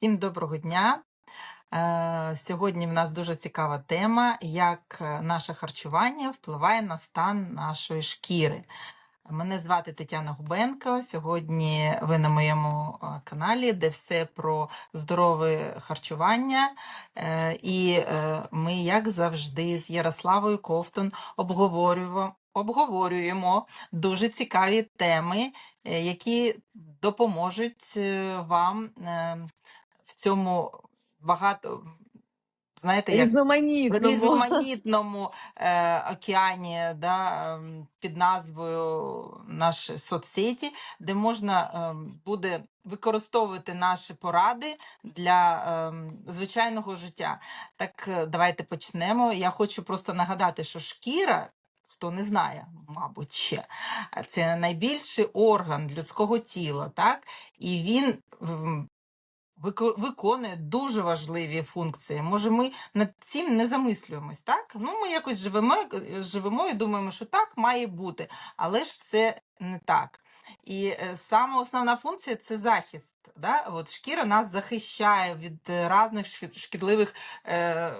Всім доброго дня. Е, Сьогодні в нас дуже цікава тема, як е, наше харчування впливає на стан нашої шкіри. Мене звати Тетяна Губенко. Сьогодні ви на моєму е, каналі, де все про здорове харчування. І ми, як завжди, з Ярославою Ковтун обговорюємо. Обговорюємо дуже цікаві теми, які допоможуть вам в цьому багато, знаєте, як Різноманітному. різноманітному е, океані да, ем, під назвою наші соцсеті, де можна ем, буде використовувати наші поради для ем, звичайного життя. Так, е, давайте почнемо. Я хочу просто нагадати, що шкіра. Хто не знає, мабуть, ще це найбільший орган людського тіла, так? І він виконує дуже важливі функції. Може, ми над цим не замислюємось, так? Ну, ми якось живемо, живемо і думаємо, що так має бути, але ж це не так. І е, саме основна функція це захист. Да? От шкіра нас захищає від е, різних шкідливих е,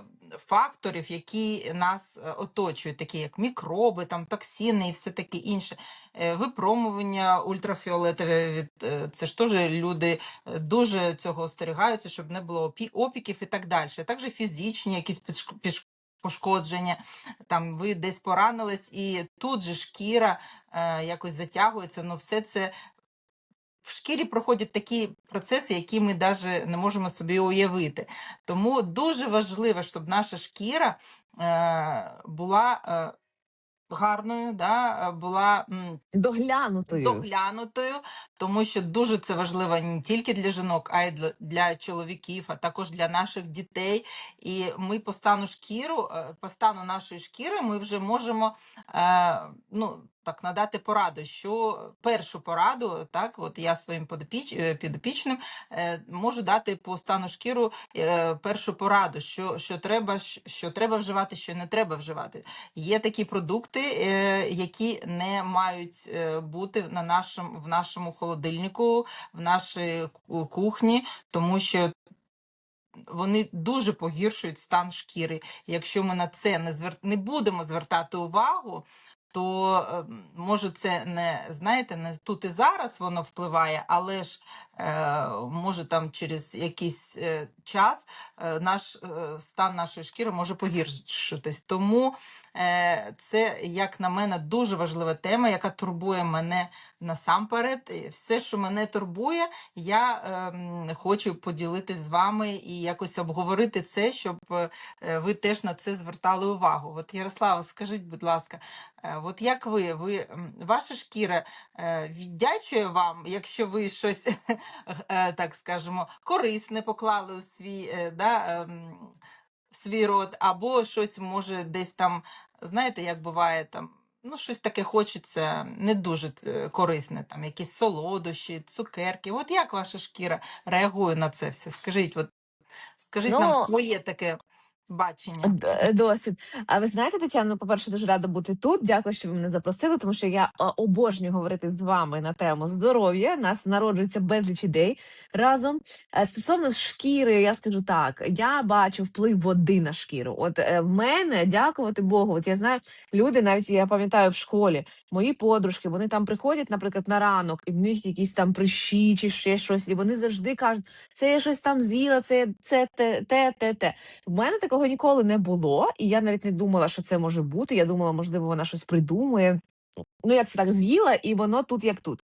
факторів, які нас е, оточують, такі як мікроби, там, токсини і все таке інше. Е, випромування ультрафіолетове від е, це ж теж люди е, дуже цього остерігаються, щоб не було опі- опіків і так далі. Також фізичні якісь піш- пошкодження, там ви десь поранились, і тут же шкіра е, якось затягується. Ну, все це в шкірі проходять такі процеси, які ми навіть не можемо собі уявити. Тому дуже важливо, щоб наша шкіра е, була е, гарною, да, була. Доглянутою. доглянутою, тому що дуже це важливо не тільки для жінок, а й для, для чоловіків, а також для наших дітей. І ми по стану шкіру, е, по стану нашої шкіри, ми вже можемо е, ну, так надати пораду, що першу пораду, так, от я своїм подопіч, е, підопічним е, можу дати по стану шкіру е, першу пораду, що, що, треба, що треба вживати, що не треба вживати. Є такі продукти, е, які не мають е, бути на нашому, в нашому холодильнику, в нашій кухні, тому що вони дуже погіршують стан шкіри. Якщо ми на це не, звер... не будемо звертати увагу, то е, може це не знаєте, не тут і зараз воно впливає, але ж е, може там через якийсь е, час е, наш е, стан нашої шкіри може погіршитись. Тому е, це, як на мене, дуже важлива тема, яка турбує мене насамперед. Все, що мене турбує, я ем, хочу поділитись з вами і якось обговорити це, щоб е, ви теж на це звертали увагу. От Ярослава, скажіть, будь ласка, е, от як ви, ви ваша шкіра е, віддячує вам, якщо ви щось е, так скажемо корисне поклали у свій е, да, ем, в свій рот, або щось може десь там, знаєте, як буває там. Ну, щось таке хочеться не дуже е, корисне, там якісь солодощі, цукерки. От як ваша шкіра реагує на це все? Скажіть, от, скажіть нам Ну, своє таке бачення. е, досвід. А ви знаєте, Тетяно, по-перше, дуже рада бути тут. Дякую, що ви мене запросили, тому що я обожнюю говорити з вами на тему здоров'я. Нас народжується безліч ідей разом. Е, Стосовно шкіри, я скажу так: я бачу вплив води на шкіру. От е, в мене, дякувати Богу, от я знаю, люди, навіть я пам'ятаю в школі, мої подружки, вони там приходять, наприклад, на ранок, і в них якісь там прищі чи ще щось, і вони завжди кажуть, це я щось там з'їла, це це те, те, те, те. В мене такого ніколи не було, і я навіть не думала, що це може бути. Я думала, можливо, вона щось придумує. Ну, я це так з'їла, і воно тут як тут.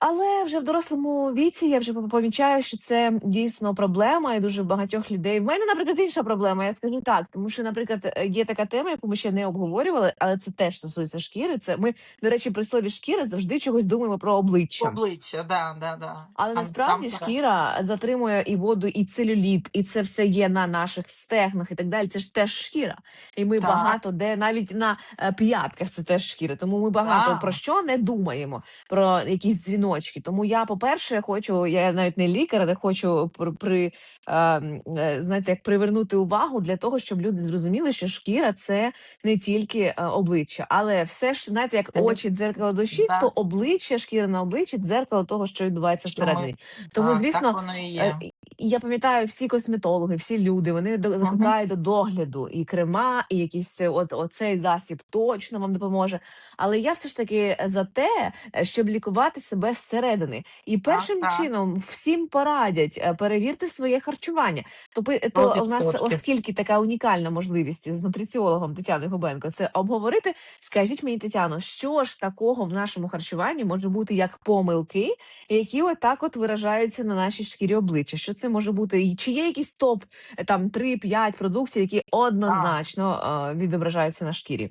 Але вже в дорослому віці я вже помічаю, що це дійсно проблема, і дуже багатьох людей. В мене, наприклад, інша проблема. Я скажу так, тому що, наприклад, е, є така тема, яку ми ще не обговорювали, але це теж стосується шкіри. Це ми, до речі, при слові шкіри завжди чогось думаємо про обличчя. Обличчя, да, да, да. Але А насправді насамперед- шкіра затримує і воду, і целюліт, і це все є на наших стегнах і так далі. Це ж теж шкіра. І ми Так. багато де навіть на е, п'ятках це теж шкіра. Тому ми багато Так. про що не думаємо. Про якісь дзвіночки поодиночки. Тому я, по-перше, хочу, я навіть не лікар, але хочу при, е, знаєте, як привернути увагу для того, щоб люди зрозуміли, що шкіра це не тільки е, обличчя, але все ж знаєте, як очі дзеркало душі, Да. то обличчя, шкіра на обличчі дзеркало того, що відбувається всередині. Тому, Так, звісно, так воно і Е, є. Я пам'ятаю, всі косметологи, всі люди, вони закликають до догляду і крема, і якийсь от оцей засіб точно вам допоможе. Але я все ж таки за те, щоб лікувати себе зсередини. І першим так. чином всім порадять е, перевірте своє харчування. Тобто, то у нас, оскільки така унікальна можливість з нутриціологом Тетяною Губенко це обговорити. Скажіть мені, Тетяно, що ж такого в нашому харчуванні може бути як помилки, які отак от виражаються на нашій шкірі обличчя. Що це може бути? І чи є якийсь топ е, там 3-5 продуктів, які однозначно е, відображаються на шкірі?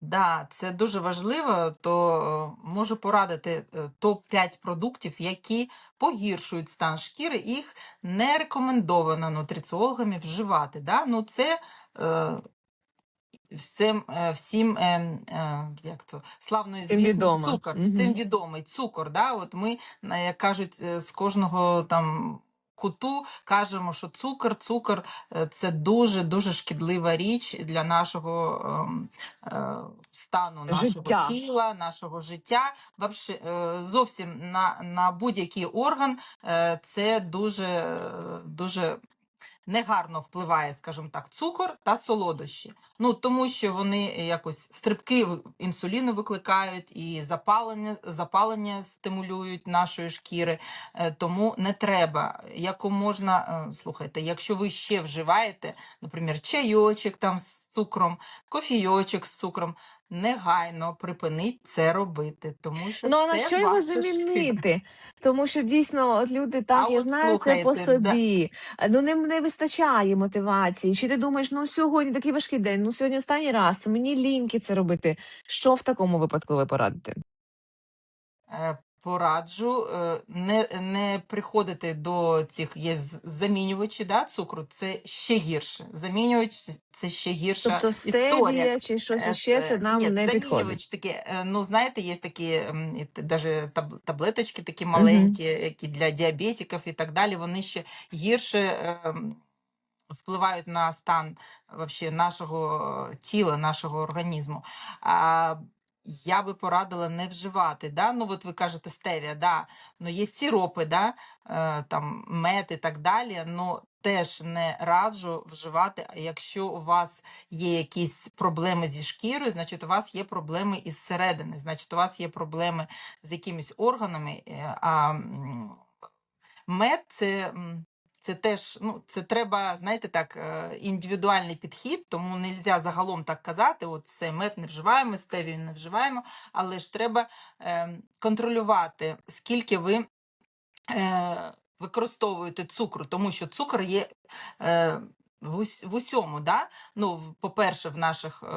Да, це дуже важливо, то е, можу порадити е, топ-5 продуктів, які погіршують стан шкіри, їх не рекомендовано нутриціологами вживати. Да? Ну, це е, всім, е, всім е, е, як то, славно Всім відомо. цукор, Мгм. всім відомий цукор. Да? От ми, е, як кажуть, е, з кожного там. Куту кажемо, що цукор, цукор е, це дуже дуже шкідлива річ для нашого ем, е, стану, нашого Життя. тіла, нашого життя. Вообще, е, зовсім на, на будь-який орган е, це дуже, е, дуже негарно впливає, скажімо так, цукор та солодощі. Ну тому що вони якось стрибки інсуліну викликають і запалення, запалення стимулюють нашої шкіри. Е, Тому не треба. Яко можна, е, слухайте, якщо ви ще вживаєте, наприклад, чайочок там з цукром, кофійочок з цукром, негайно припиніть це робити, тому що Ну а на це що його ваша шкіра. замінити? Тому що дійсно от люди так, А я от знаю це по слухайте, да. собі. Ну ним не вистачає мотивації. Чи ти думаєш, ну сьогодні такий важкий день, ну сьогодні останній раз, мені ліньки це робити. Що в такому випадку ви порадите? Е, Пораджу е, не, не приходити до цих є замінювачі да, цукру, це ще гірше. Замінювач це ще гірша Тобто історія. чи щось Е, іще це е, нам ні, не підходить. е, ну знаєте, є такі таб- таблеточки такі маленькі, які для діабетиків і так далі, вони ще гірше ем, впливають на стан вообще нашого тіла, нашого організму. А, я би порадила не вживати. Да? Ну, от ви кажете стевія, да. ну, є сиропи, да? е, там, мед і так далі. Ну, теж не раджу вживати, якщо у вас є якісь проблеми зі шкірою, значить у вас є проблеми із середини, значить у вас є проблеми з якимись органами. е, А мед це. Це теж, ну, це треба, знаєте, так, е, індивідуальний підхід, тому не можна загалом так казати, от все, мед не вживаємо, стевію не вживаємо, але ж треба е, контролювати, скільки ви е, використовуєте цукру, тому що цукор є е, в, в усьому. Да? Ну, по-перше, в наших е,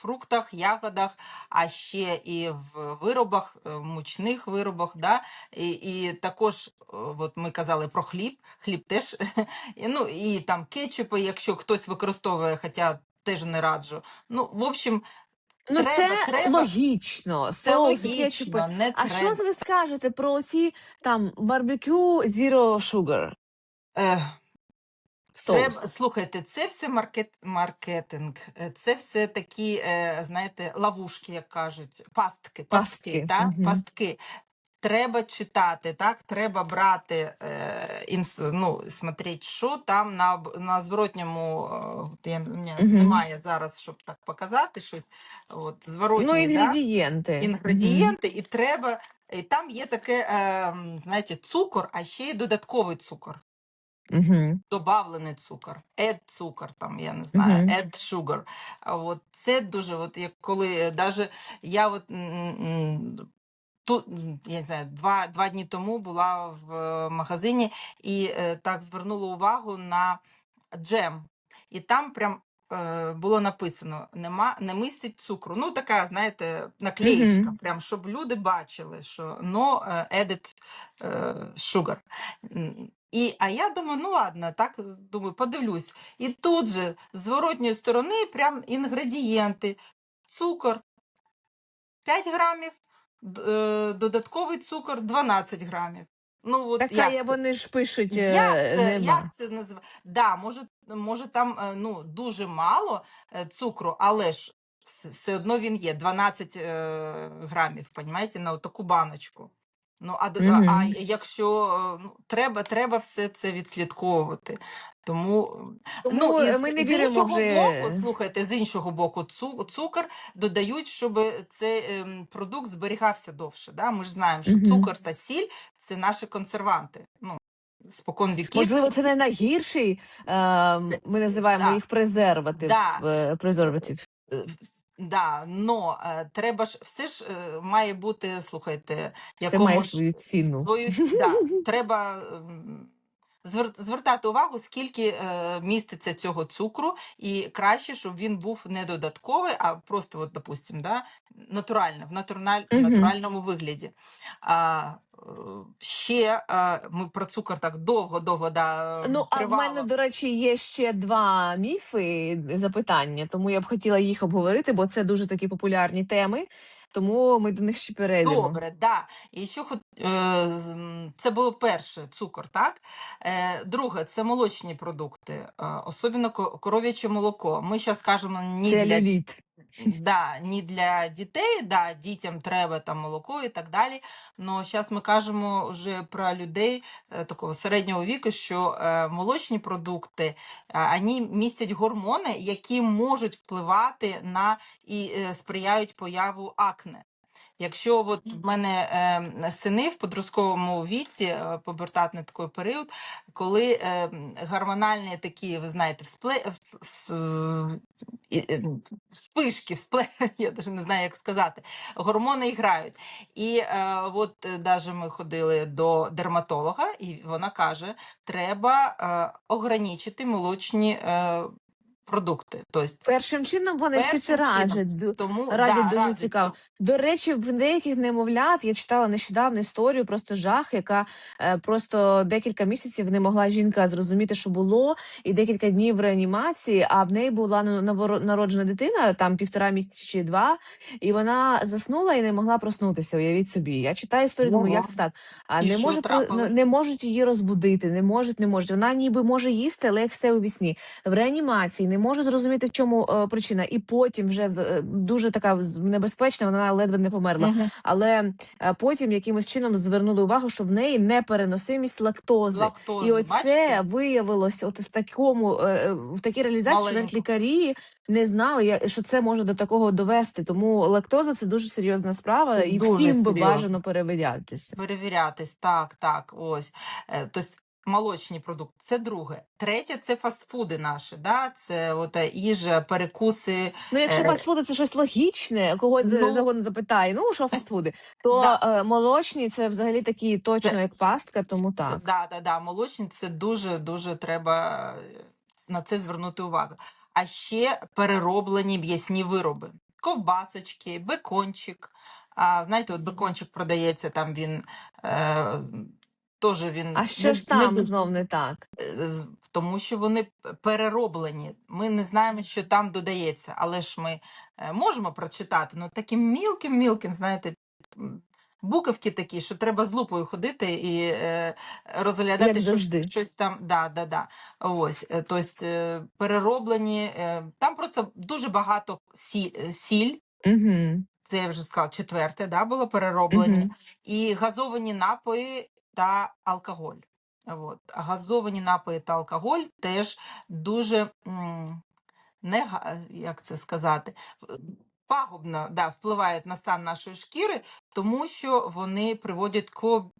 фруктах, ягодах, а ще і в виробах, е, мучних виробах. Да? І, і також, е, от ми казали про хліб, хліб теж, і, ну, і там кетчупи, якщо хтось використовує, хоча теж не раджу. Ну, в общем, Ну треба, це треба. логічно. це кетчупи. логічно, не А треба. що ви скажете про ці там барбекю Zero Sugar Е, Треба, соус? слухайте, це все маркет, маркетинг, е, це все такі, е, знаєте, ловушки, як кажуть, пастки, пастки, Пастки, так? мгм. пастки. Треба читати, так? Треба брати, е, інс, ну, смотреть, що там на, об- на зворотньому, е, от я, у мене Мгм. немає зараз, щоб так показати щось, от, зворотній, Ну, да? інгредієнти. Мгм. інгредієнти, і треба, і там є таке, е, знаєте, цукор, а ще й додатковий цукор Мгм. добавлений цукор, add цукор, там, я не знаю, add sugar. А от це дуже, от як коли даже я от тут, я не знаю, два, два дні тому була в е, магазині і е, так звернула увагу на джем. І там прям е, було написано: нема, не містить цукру. Ну, така, знаєте, наклеєчка, Мгм. прям, щоб люди бачили, що no е, added е, sugar. І, а я думаю, ну ладно, так думаю, подивлюсь. І тут же з зворотньої сторони прям інгредієнти. Цукор 5 грамів, е, додатковий цукор 12 грамів. Ну, от Така як це? вони ж пишуть Як це, нема. як це називає? Да, може, може там е, ну, дуже мало цукру, але ж все одно він є 12 е, грамів, понімаєте, на таку баночку. Ну, а, д- а, а якщо ну, треба, треба все це відслідковувати. Тому, Тому ну, і е, з, ми не з іншого вже. боку, слухайте, з іншого боку, цукор додають, щоб цей ем, продукт зберігався довше. Да? Ми ж знаємо, що Мгм. цукор та сіль це наші консерванти. Ну, спокон віків. Можливо, це не найгірший. Е, ми називаємо да. їх презерватив. Да. е, презерватив. Е, Да, но е, треба ж все ж е, має бути, слухайте, Все має якомусь свою ціну. свою да, треба ем, звер- звертати увагу, скільки е, міститься цього цукру, і краще, щоб він був не додатковий, а просто, от, допустим, да, натурально, в натураль, Мгм. натуральному вигляді. А, е, ще е, ми про цукор так довго-довго да, Ну, а в мене, до речі, є ще два міфи запитання, тому я б хотіла їх обговорити, бо це дуже такі популярні теми, тому ми до них ще перейдемо. Добре, да. І що це було перше цукор, так? Е, друге, це молочні продукти, е, особливо коров'яче молоко. Ми зараз кажемо ні Це для люліт. да, ні для дітей, да, дітям треба там молоко і так далі. Но зараз ми кажемо вже про людей е, такого середнього віку, що е, молочні продукти е, вони містять гормони, які можуть впливати на і е, сприяють появу акне. Якщо от в мене е, сини в подростковому віці, е, пубертатний такий період, коли е, гормональні такі, ви знаєте, вспле... е, е, вспишки, вспле... я навіть не знаю, як сказати, гормони грають. І е, от навіть ми ходили до дерматолога, і вона каже, треба е, ограничити молочні е, продукти. Тобто, Першим чином вони всі це першим чином. раджать. Тому Радять да, дуже радять. цікаво. До речі, в деяких немовлят я читала нещодавно історію, просто жах, яка е, просто декілька місяців не могла жінка зрозуміти, що було, і декілька днів в реанімації. А в неї була ну, новоро- народжена дитина, там півтора місяці чи два, і вона заснула і не могла проснутися. Уявіть собі. Я читаю історію, думаю, як це так? А І не що може про- ну, трапилось? не можуть її розбудити, не можуть, не можуть. Вона ніби може їсти, але як все у вісні. В реанімації не може зрозуміти, в чому е, причина, і потім вже з- е, дуже така з- небезпечна, вона ледве не померла. Але е, потім якимось чином звернули увагу, що в неї непереносимість лактози. Лактози, І оце бачите? виявилось от в такому е, е, в такій реалізації, що навіть лікарі не знали, я- що це може до такого довести. Тому лактоза це дуже серйозна справа, Це і дуже всім би бажано перевірятися. Перевірятись, так, так, ось. Е, Тобто молочні продукти. Це друге. Третє це фастфуди наші, да? це от, е, їжа, перекуси. Ну, якщо Е, фастфуди це щось логічне, когось Ну. ну, запитає, ну що фастфуди, то Да. е, молочні це взагалі такі точно Це- як пастка, тому так. Да, да, да, молочні це дуже дуже треба е, на це звернути увагу. А ще перероблені м'ясні вироби, ковбасочки, бекончик. А знаєте, от бекончик продається там він. Е, Теж він А що не- ж не там дуже- знов не так? Е, тому що вони перероблені. Ми не знаємо, що там додається, але ж ми е, можемо прочитати. Ну таким мілким, мілким, знаєте, буковки такі, що треба з лупою ходити і е, розглядати, Як що завжди. щось там. Да, да, да. Ось, тобто е, перероблені. е, Там просто дуже багато сіль, сіль. Угу. Це я вже сказала, четверте, да, було перероблені Угу. і газовані напої та алкоголь. От. Газовані напої та алкоголь теж дуже не, як це сказати, пагубно да, впливають на стан нашої шкіри, тому що вони приводять ко,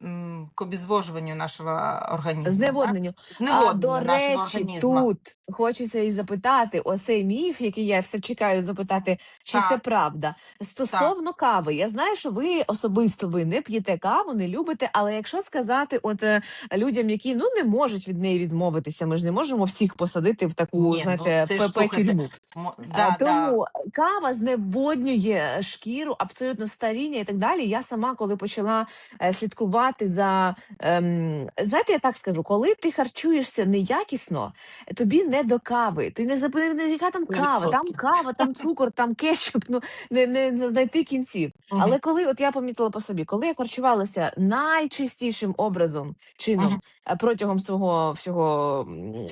к обезвожуванню нашого організму. так? Зневодненню. А Зневодненню до нашого речі, організму. тут хочеться і запитати оцей міф, який я все чекаю запитати, чи це правда. Стосовно кави, я знаю, що ви особисто ви не п'єте каву, не любите. Але якщо сказати, от е, людям, які ну не можуть від неї відмовитися, ми ж не можемо всіх посадити в таку, Ні, ну, знаєте, це ж, ПП слухайте, тюрму. Мо- Е, Да, да. Тому кава зневоднює шкіру, абсолютно старіння і так далі. Далі я сама, коли почала е, слідкувати за ем, знаєте, я так скажу, коли ти харчуєшся неякісно, тобі не до кави. Ти не не яка там кава, там кава, там цукор, там кетчуп, ну не, не знайти кінців. Але коли от я помітила по собі, коли я харчувалася найчистішим образом чином е, протягом свого всього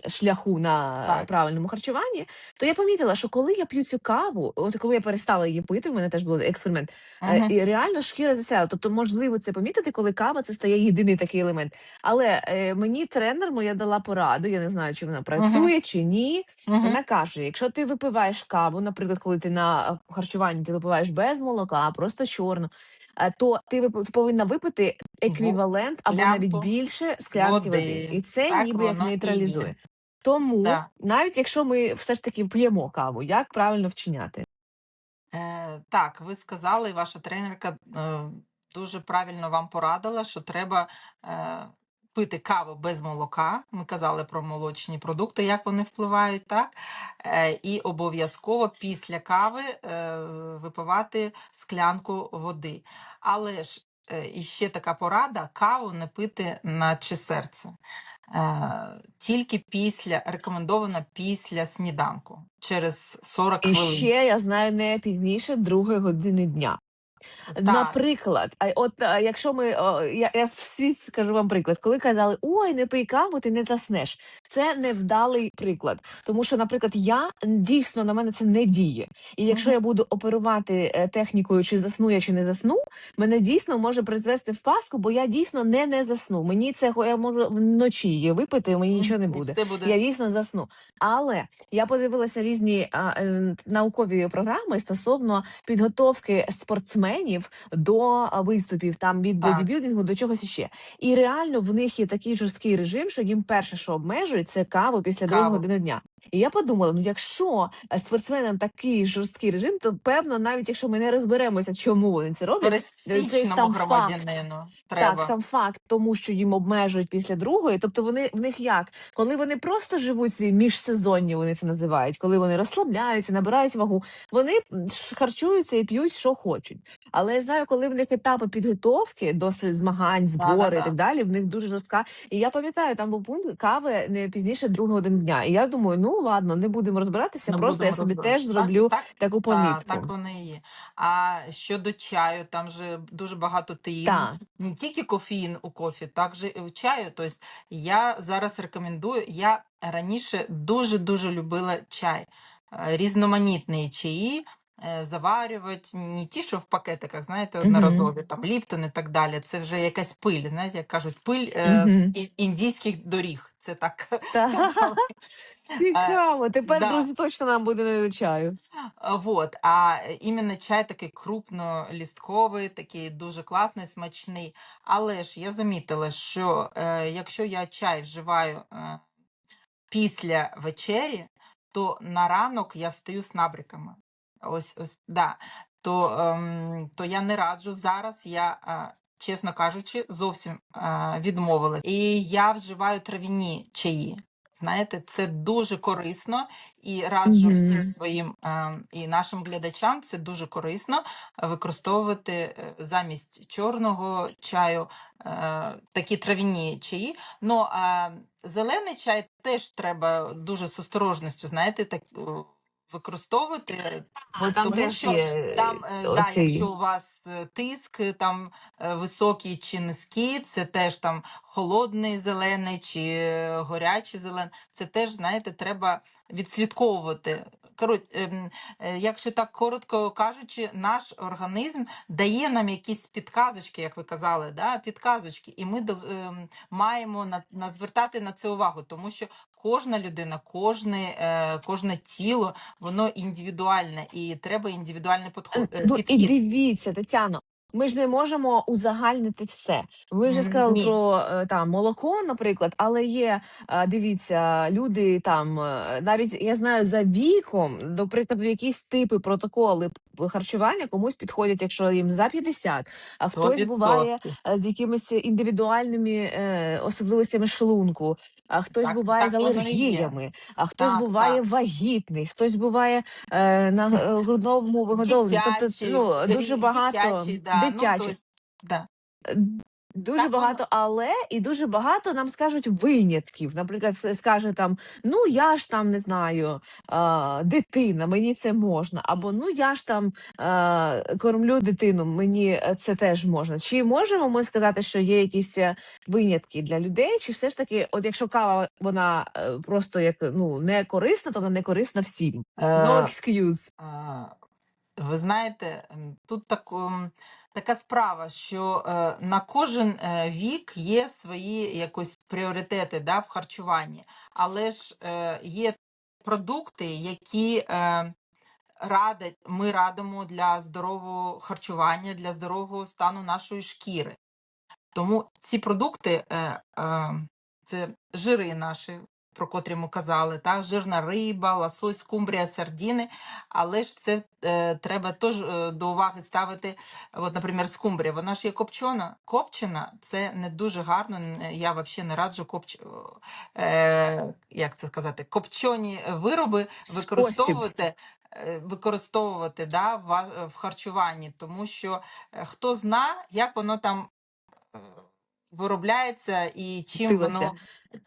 шляху на Так. правильному харчуванні, то я помітила, що коли я п'ю цю каву, от коли я перестала її пити, в мене теж був експеримент, е, Мгм. і реально шкіра засяяла. Тобто, можливо, це помітити, коли кава це стає єдиний такий елемент. Але е, мені тренер моя дала пораду. Я не знаю, чи вона працює чи ні. Мгм. Вона каже: якщо ти випиваєш каву, наприклад, коли ти на е, харчуванні ти випиваєш без молока, просто чорну. е, То ти повинна випити еквівалент або навіть більше склянки води, води. і це Так ніби як нейтралізує. Тому Да. навіть якщо ми все ж таки п'ємо каву, як правильно вчиняти? Е, так, ви сказали, і ваша тренерка е, дуже правильно вам порадила, що треба е, пити каву без молока. Ми казали про молочні продукти, як вони впливають, так? Е, і обов'язково після кави е, випивати склянку води. Але ж е, іще така порада: каву не пити наче серце. Е, тільки після рекомендовано після сніданку через 40 І хвилин. ще я знаю не пізніше другої години дня. Так, Наприклад, а от а, якщо ми о, я, я свій скажу вам приклад, коли казали ой, не пий каву, ти не заснеш. Це невдалий приклад, тому що, наприклад, я дійсно на мене це не діє. І якщо я буду оперувати е, технікою, чи засну я, чи не засну, мене дійсно може призвести в паску, бо я дійсно не не засну. Мені це я можу вночі її випити, мені нічого не. І буде. Я дійсно засну. Але я подивилася різні а, е, наукові програми стосовно підготовки спортсменів до виступів, там від бодібілдингу до чогось іще. І реально в них є такий жорсткий режим, що їм перше, що обмежують, це каву після другої години дня. І я подумала: ну якщо е, спортсменам такий жорсткий режим, то певно, навіть якщо ми не розберемося, чому вони це роблять, цей Пересічному сам факт громадянину так, сам факт, тому що їм обмежують після другої. Тобто вони в них як? Коли вони просто живуть свій міжсезонні, вони це називають, коли вони розслабляються, набирають вагу, вони харчуються і п'ють, що хочуть. Але я знаю, коли в них етапи підготовки до змагань, збори і так далі, в них дуже жорстка. І я пам'ятаю, там був пункт кави не пізніше другої години дня. І я думаю, ну ладно, не будемо розбиратися, Не просто я собі теж зроблю Так, так, таку та, помітку. так воно і є. А щодо чаю, там же дуже багато теїну. Так. Не тільки кофеїн у кофі, також і в чаю. Тобто я зараз рекомендую. Я раніше дуже-дуже любила чай, е, різноманітні чаї. Е, Заварювати не ті, що в пакетиках, знаєте, одноразові, там Ліптон і так далі. Це вже якась пиль, знаєте, як кажуть, пиль е, з індійських доріг. Це так. Е, цікаво. Тепер, да. друзі, точно нам буде не чаю. Вот, а іменно чай такий крупнолістковий, такий дуже класний, смачний. Але ж я замітила, що е, якщо я чай вживаю е, після вечері, то на ранок я встаю з набриками. Ось, ось, да. То, ем, то я не раджу зараз. Я, е, чесно кажучи, зовсім е, відмовилась. І я вживаю трав'яні чаї. Знаєте, це дуже корисно і раджу всім своїм е, і нашим глядачам. Це дуже корисно використовувати е, замість чорного чаю е, такі трав'яні чаї. Ну а зелений чай теж треба дуже з осторожністю, знаєте, так е, використовувати. Бо там Тому теж що є там, е, да, оцей. якщо у вас е, тиск е, там е, високий чи низький, це теж там холодний зелений чи е, горячий зелений, це теж, знаєте, треба відслідковувати. Коротше, ем, е, якщо так коротко кажучи, наш організм дає нам якісь підказочки, як ви казали, да? підказочки, і ми ем, маємо на, на звертати на це увагу, тому що кожна людина, кожне, е, кожне тіло, воно індивідуальне і треба індивідуальний подход, е, Ну і дивіться, Тетяно. Ми ж не можемо узагальнити все. Ви вже сказали Ні, про е, там молоко, наприклад, але є е, дивіться, люди там е, навіть я знаю за віком, до прикладу, якісь типи протоколи харчування комусь підходять, якщо їм за 50, а хтось буває 100%. е, з якимись індивідуальними е, особливостями шлунку, а хтось Так, буває так з алергіями, а хтось Так, буває так. вагітний, хтось буває е, на грудному вигодовленні. Тобто, ну дуже багато дитячі, да. Ну, дитячі. тобто, Да. Е, Дуже Так багато але і дуже багато нам скажуть винятків. Наприклад, скаже там: ну я ж там не знаю, а, дитина, мені це можна, або ну я ж там а, кормлю дитину, мені е, це теж можна. Чи можемо ми сказати, що є якісь е, винятки для людей? Чи все ж таки, от якщо кава вона е, просто як ну не корисна, то вона не корисна всім? No excuse. Ви знаєте, тут так, така справа, що е, на кожен е, вік є свої якось пріоритети да, в харчуванні, але ж е, є продукти, які радять, ми радимо для здорового харчування, для здорового стану нашої шкіри. Тому ці продукти це жири наші, про котрі ми казали, так? жирна риба, лосось, скумбрія, сардіни. Але ж це е, треба теж е, до уваги ставити. От, наприклад, скумбрія, вона ж є копчена. Копчена це не дуже гарно. Я взагалі не раджу копч... е, як це сказати, копчені вироби використовувати. е, Використовувати да, в, харчуванні, тому що е, хто зна, як воно там е, виробляється і чим воно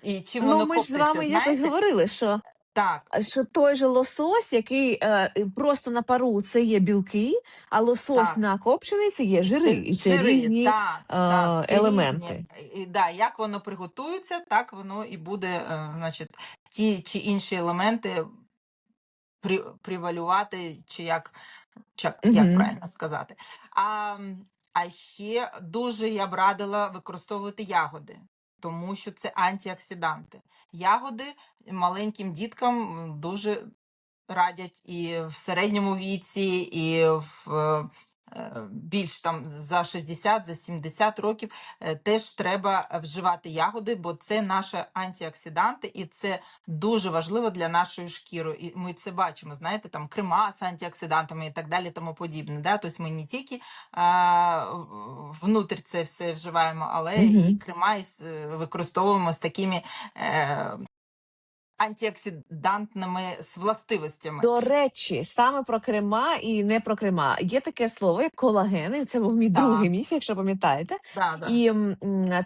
і чим Ну, воно ми ж з коптиться, вами якось знаєте? говорили, що Так, що той же лосось, який е, просто на пару це є білки, а лосось так. на копчений це є жири, Це і це жири, різні так, так, е, це різні. елементи. І, да, як воно приготується, так воно і буде, е, значить, ті чи інші елементи при, привалювати, чи як, чи, як Угу. правильно сказати. А, а ще дуже я б радила використовувати ягоди, тому що це антиоксиданти. Ягоди маленьким діткам дуже радять і в середньому віці, і в е, більш там за 60, за 70 років е, теж треба вживати ягоди, бо це наші антиоксиданти, і це дуже важливо для нашої шкіри. І ми це бачимо, знаєте, там крема з антиоксидантами і так далі, тому подібне. Да? Тобто ми не тільки а, в- внутрі це все вживаємо, але і Угу. крема е, використовуємо з такими. Антиоксидантними властивостями. До речі, саме про крема і не про крема. Є таке слово, як колаген, і це був мій другий міф, якщо пам'ятаєте. да, да. І м,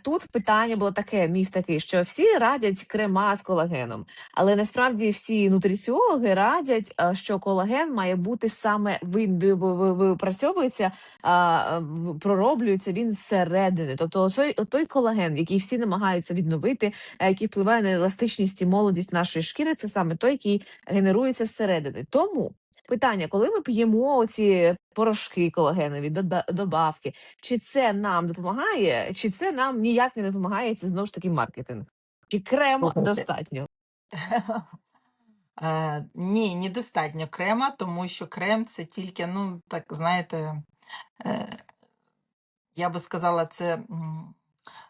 тут питання було таке: міф такий, що всі радять крема з колагеном, але насправді всі нутриціологи радять, що колаген має бути саме випрацьовується, пророблюється він зсередини. Тобто, той, той колаген, який всі намагаються відновити, який впливає на еластичність і молодість нашої шкіри, це саме той, який генерується зсередини. Тому. Питання, коли ми п'ємо оці порошки колагенові, добавки, чи це нам допомагає, чи це нам ніяк не допомагає, це знову ж таки маркетинг. Чи крем достатньо? Е, ні, недостатньо крема, тому що крем це тільки, ну, так, знаєте, е, я би сказала, це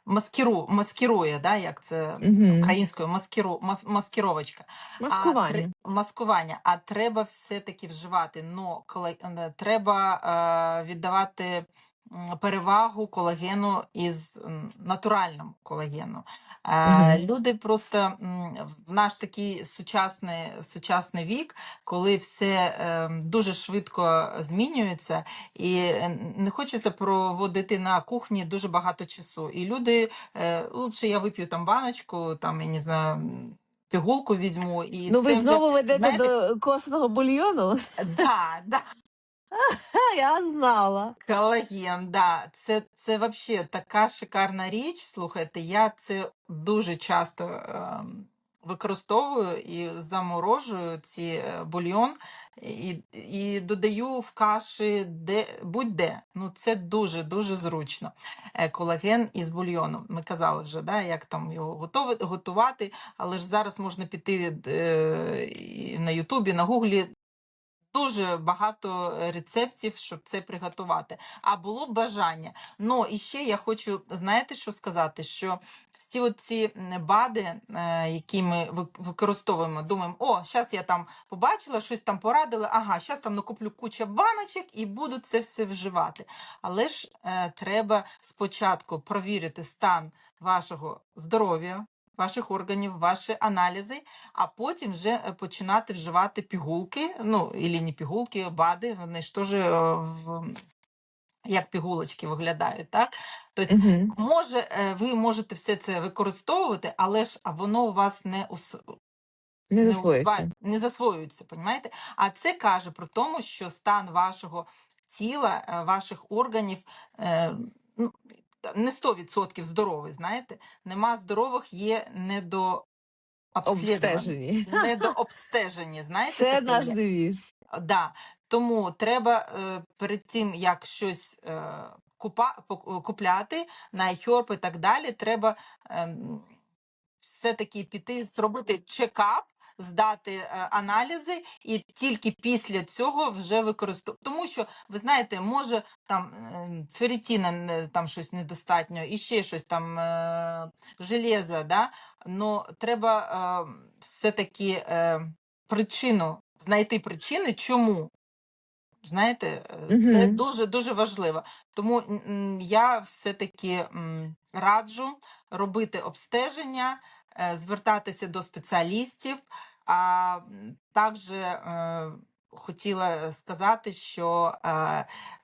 маскіру, маскирує, да, як це м, Угу. українською, маскіру, мас- маскировочка. А тре, Маскування. маскування, а треба все-таки вживати. Ну, коли, е, треба е, віддавати перевагу колагену із м, натуральному колагену. Е, Угу. люди просто в наш такий сучасний, сучасний вік, коли все е, дуже швидко змінюється, і е, не хочеться проводити на кухні дуже багато часу. І люди, е, лучше я вип'ю там баночку, там, я не знаю, пігулку візьму, і Ну, ви це вже, знову ведете знаєте, до костного бульйону? да, да, я знала. Колаген, да. Це, це взагалі така шикарна річ. Слухайте, я це дуже часто ем, використовую і заморожую ці е, бульйон і, і додаю в каші де, будь-де. Ну, це дуже-дуже зручно. Е, Колаген із бульйоном. Ми казали вже, да, як там його готувати, але ж зараз можна піти е, на Ютубі, на Гуглі. Дуже багато е, рецептів, щоб це приготувати. А було б бажання. Ну і ще я хочу, знаєте, що сказати? Що всі ці БАДи, е, які ми використовуємо, думаємо, о, зараз я там побачила, щось там порадили, ага, зараз там накуплю кучу баночок і буду це все вживати. Але ж е, треба спочатку провірити стан вашого здоров'я. Ваших органів, ваші аналізи, а потім вже е, починати вживати пігулки, ну, і не пігулки, БАДи, вони ж теж е, в як пігулочки виглядають, так? Тобто, Угу. може, е, ви можете все це використовувати, але ж а воно у вас не ус... Не не, засвоюється. усва... не засвоюється, понімаєте? А це каже про тому, що стан вашого тіла, ваших органів ну, не 100% здоровий, знаєте? Нема здорових, є недообслідувані, Обстежені. недообстежені, знаєте? Це наш девіз. Да. Тому треба е, перед тим, як щось е, купа, купляти на iHerb і так далі, треба ем, все-таки піти, зробити чекап, здати е, аналізи, і тільки після цього вже використовувати. Тому що, ви знаєте, може там е, ферритіна там щось недостатньо, і ще щось там е, железа, да? но треба е, все-таки е, причину, знайти причини, чому. Знаєте, е, це дуже дуже важливо. Тому я все-таки раджу робити обстеження, е, звертатися до спеціалістів. А також е, хотіла сказати, що е,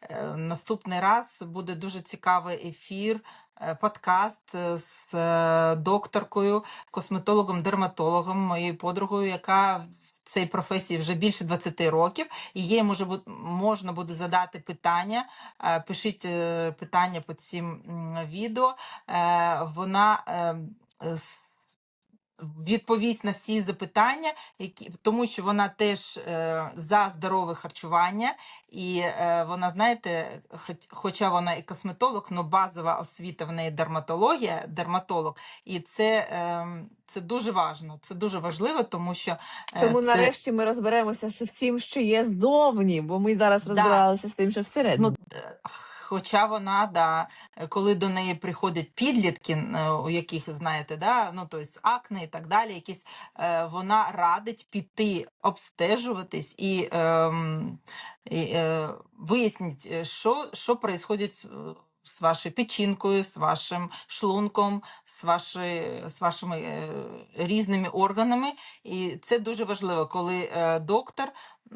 е, наступний раз буде дуже цікавий ефір, е, подкаст е, з е, докторкою, косметологом-дерматологом, моєю подругою, яка в цій професії вже більше 20 років і їй може можна буде задати питання. Е, Пишіть е, питання під цим відео. Е, Вона е, с- відповість на всі запитання, які тому що вона теж е, за здорове харчування, і е, вона, знаєте, хоч, хоча вона і косметолог, але базова освіта в неї дерматологія, дерматолог, і це, е, це дуже важливо. Це дуже важливо, тому що е, Тому це, нарешті ми розберемося з всім, що є ззовні, бо ми зараз Да. розбиралися з тим, що всередині. Ну, е, хоча вона, да, е, коли до неї приходять підлітки, е, у яких, знаєте, да, ну, тобто акне і так далі, якісь, е, вона радить піти обстежуватись і, ем, і вияснить, е, що, що происходить з, вашою печінкою, з вашим шлунком, з, ваші, з вашими е, різними органами. І це дуже важливо, коли е, доктор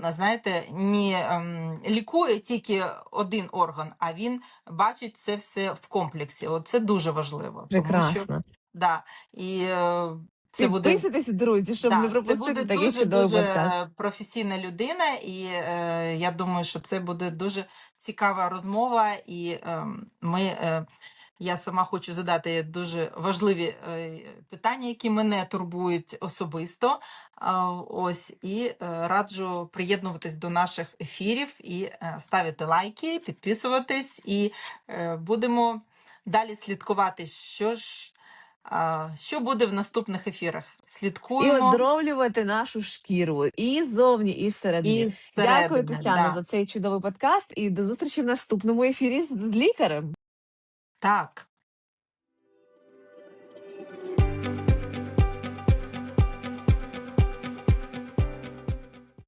знаєте, не ем, лікує тільки один орган, а він бачить це все в комплексі. От це дуже важливо. Тому що да, і е, це буде друзі, щоб не Да, це буде дуже дуже е, професійна людина, і е, я думаю, що це буде дуже цікава розмова. І е, ми, е, я сама хочу задати дуже важливі е, питання, які мене турбують особисто. Ось і е, раджу приєднуватись до наших ефірів і е, ставити лайки, підписуватись, і будемо далі слідкувати, що ж. Що буде в наступних ефірах? І Слідкуємо оздоровлювати нашу шкіру і ззовні, і зсередині. і Дякую. Тетяно, Да. за цей чудовий подкаст. І до зустрічі в наступному ефірі з лікарем. Так.